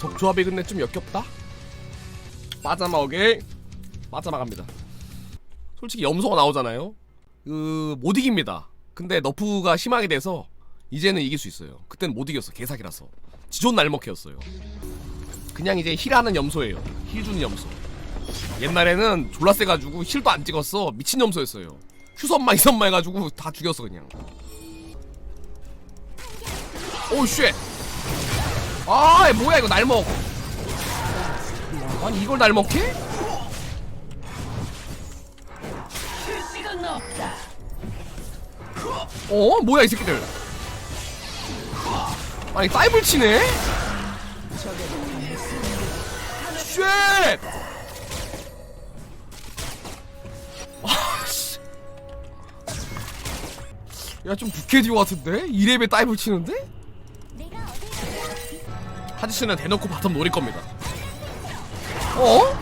적조합이 근데 좀 역겹다. 빠져나오게 빠져나갑니다. 솔직히 염소가 나오잖아요. 그 못 이깁니다. 근데 너프가 심하게 돼서 이제는 이길 수 있어요. 그땐 못 이겼어. 개사기라서. 지존 날먹해였어요. 그냥 이제 힐하는 염소예요. 힐 주는 염소. 옛날에는 졸라 세가지고 힐도 안 찍었어. 미친 염소였어요. 휴선마 이선마 해가지고 다 죽였어 그냥. 오 쉣. 아 뭐야 이거 날먹. 아니 이걸 날먹해? 어 뭐야 이 새끼들. 아니 다이브를 치네? 쉣! 아씨. 야, 좀 부캐디오 같은데? 2렙에 다이브를 치는데? 하지스는 대놓고 바텀 노릴 겁니다. 어?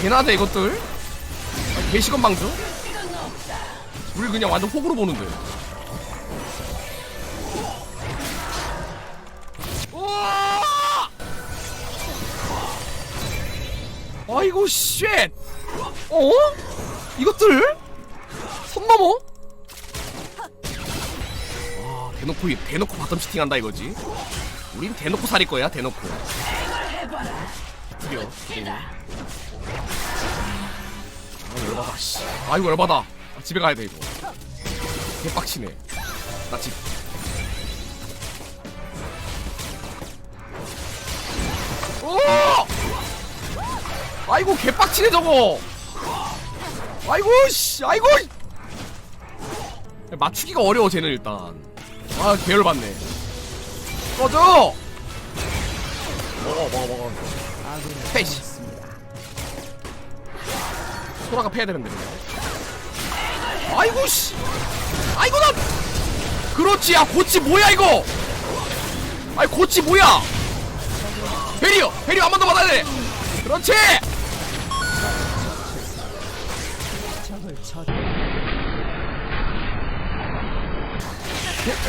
개나대 이것들? 아, 개시건 방주? 우리 그냥 완전 호구로 보는데. 우와! 아이고 쉣! 어? 이것들? 손 넘어? 대놓고 대놓고 바텀 치팅한다 이거지. 우린 대놓고 살릴 거야 대놓고. 드디어. 아 열받아 씨. 아 이거 열받아. 아, 집에 가야 돼 이거. 개 빡치네. 나 집. 오! 아이고 개빡치네 저거. 아이고 씨, 아이고. 맞추기가 어려워 쟤는 일단. 아 계열 받네. 꺼져. 먹어 먹어 먹어. 페이시. 소라가 패야 되는데 그냥. 아이고 씨. 아이고 나. 그렇지 야 고치 뭐야 이거. 아이 고치 뭐야. 베리어 베리어 한 번 더 받아야 돼. 그렇지.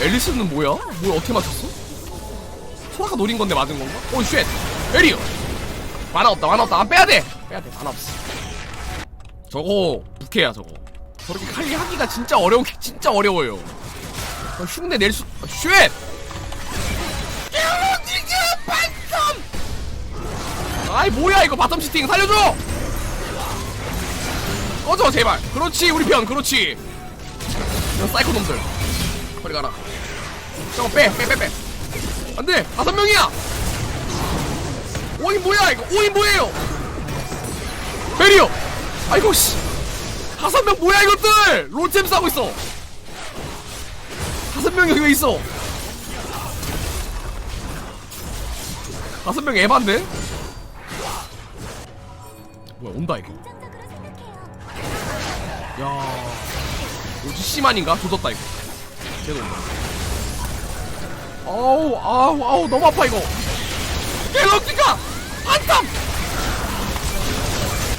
앨리스는 뭐야? 뭘 어떻게 맞췄어? 소라가 노린 건데 맞은 건가? 오 쉣! 베리어! 만화 없다 만화 없다 안 빼야 돼! 빼야 돼 만화 없어 저거 부캐야 저거 저렇게 칼리 하기가 진짜 어려운 게 진짜 어려워요 어, 흉내 낼 수 아, 쉣! 아이 뭐야 이거 바텀 시팅 살려줘! 꺼져 제발 그렇지 우리 편 그렇지 이런 사이코 놈들 거리 가라 저거 빼 빼 빼 빼. 안 돼 다섯 명이야. 오인 뭐야 이거? 오인 뭐예요? 베리어 아이고 씨. 다섯 명 뭐야 이것들? 롤잼 싸고 있어. 다섯 명 여기 왜 있어. 다섯 명 에반데? 뭐야 온다 이거 야 이거 CC만인가? 조졌다 이거. 계속 온다 아우 아우 아우 너무 아파 이거. 갤럭시가 한탐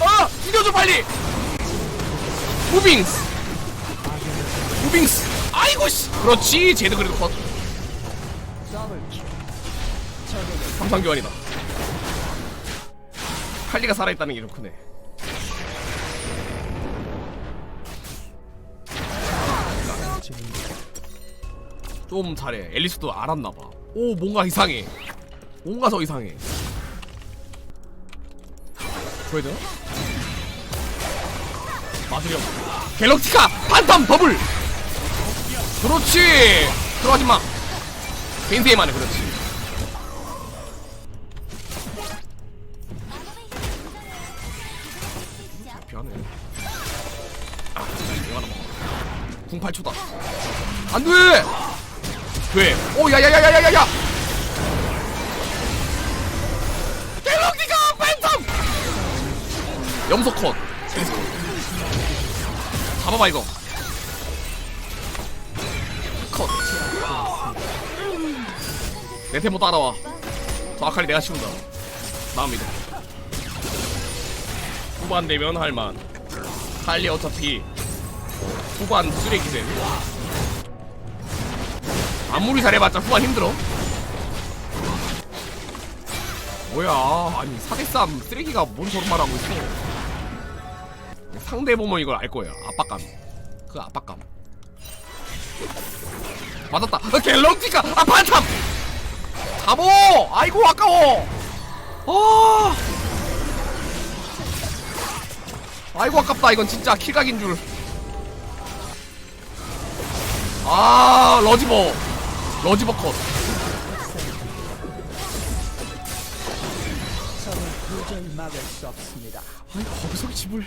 아 죽여줘 빨리! 무빙스. 무빙스. 아이고 씨. 그렇지 쟤도 그래도 컷. 삼상 교환이다. 칼리가 살아있다는 게좀 크네 좀 잘해. 앨리스도 알았나봐. 오 뭔가 이상해. 뭔가 더 이상해. 줘야 되나? 마술형 갤럭티카! 판탐 더블! 그렇지! 들어가지마. 벤세이만 해 그렇지. 변해 아 이거 하나 먹어. 궁 8초다. 안돼 돼. 오, 야야야야야야야. 갤럭시가 팬텀. 염소 컷. 잡아봐 이거. 컷. 내 테모 따라와. 저 아칼리 내가 치운다. 믿어. 후반 되면 할만. 칼리 어차피 후반 쓰레기 됨. 아무리 잘해봤자 후반 힘들어. 뭐야 아니 4대3 쓰레기가 뭔 저런 말 하고 있어. 상대 보면 이걸 알 거야 압박감. 그 압박감. 맞았다. 아, 갤럭티가 아 반탐 잡어! 아이고 아까워! 아! 아이고 아깝다. 이건 진짜 킬각인 줄. 아 러지버 러지버 컷 저는 도저히 막을 수 없습니다. 아니 거기서 집을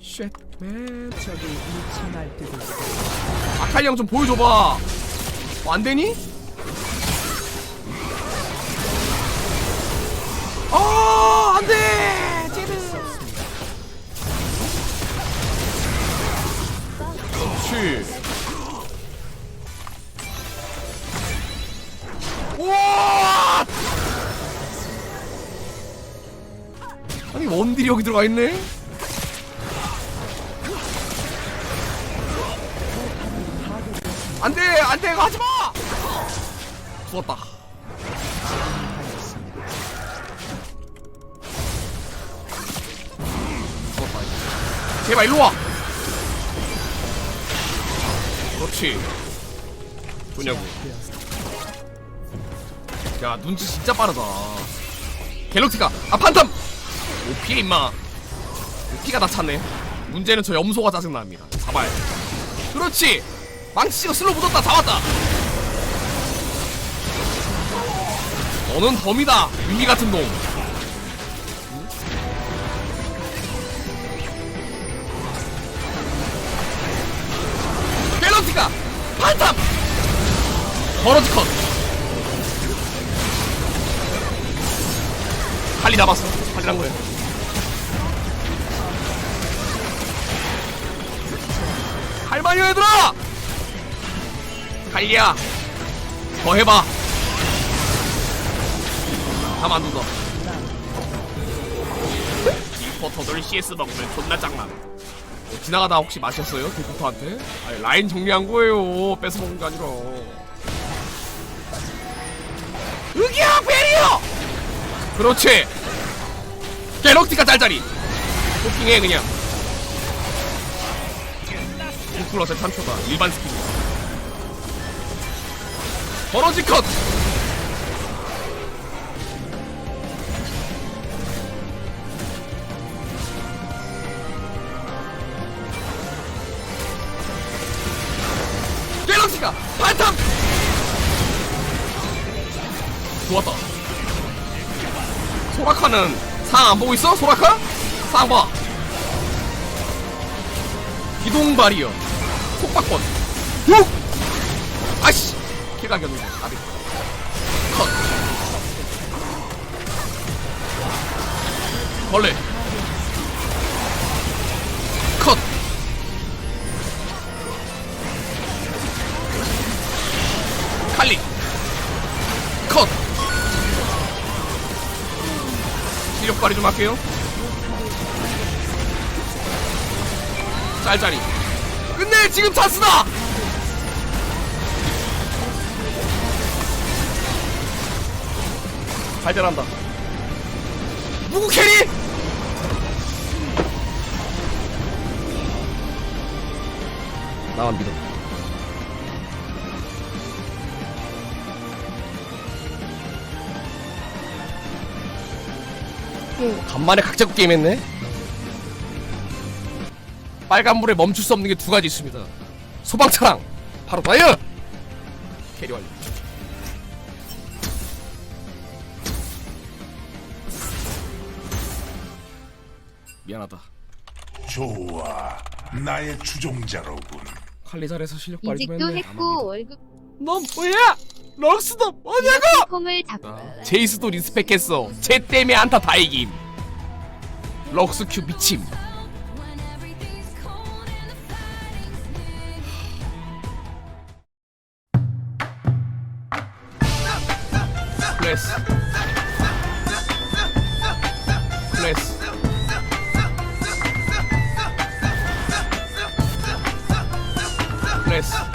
쉣맨 적이 미쳐 날뛰고 있습니다. 아칼리 형좀 보여줘봐 어, 안 되니? 아 안돼 그렇지 원딜이 여기 들어가 있네? 안돼 안돼 하지마! 죽었다. 죽었다. 제발 일로와. 그렇지. 좋냐고. 야 눈치 진짜 빠르다. 갤럭티가. 아 판탐! 오 피해 임마. 피가 다 찼네. 문제는 저 염소가 짜증납니다. 잡아야 돼. 그렇지! 망치가 슬로 묻었다 잡았다! 너는 덤이다 위기 같은 놈. 갤럭티가 판탑! 버러지 컷. 칼리 잡았어. 칼리란 거야 할머니 얘들아! 칼리야 더 해봐. 다 만두다 디포터들 CS 먹으면 존나 짱나. 어, 지나가다 혹시 마셨어요? 디포터한테? 아니 라인 정리한 거예요. 뺏어먹은 게 아니라. 으기야 베리어! 그렇지. 갤럭티가 짤짤이 토킹해 그냥 플러스 3초다 일반 스킬 버러지 컷 갤럭시가 반탐 좋았다 소라카는 상 안 보고 있어? 소라카? 상 봐. 기동 발이요. 속박권. 훅! 아씨! 킬각이었는데. 아비. 컷. 벌레. 컷. 칼리. 컷. 시력 발휘 좀 할게요. 짤짤이. 끝내 지금 찬스다. 발전한다. 누구 캐리? 나만 믿어. 간만에 각자국 게임 했네. 빨간불에 멈출 수 없는 게 두 가지 있습니다. 소방차랑 바로 나야. 캐리 완료. 미안하다. 좋아, 나의 추종자로군. 관리 잘해서 실력 이직도 했네. 했고 월급 넌 뭐야? 럭스도 뭐냐고? 콤을 잡 아, 제이스도 리스펙했어. 쟤 때문에 안타 다 이김. 럭스 큐 미침. 클래스. 클래스. 클래스.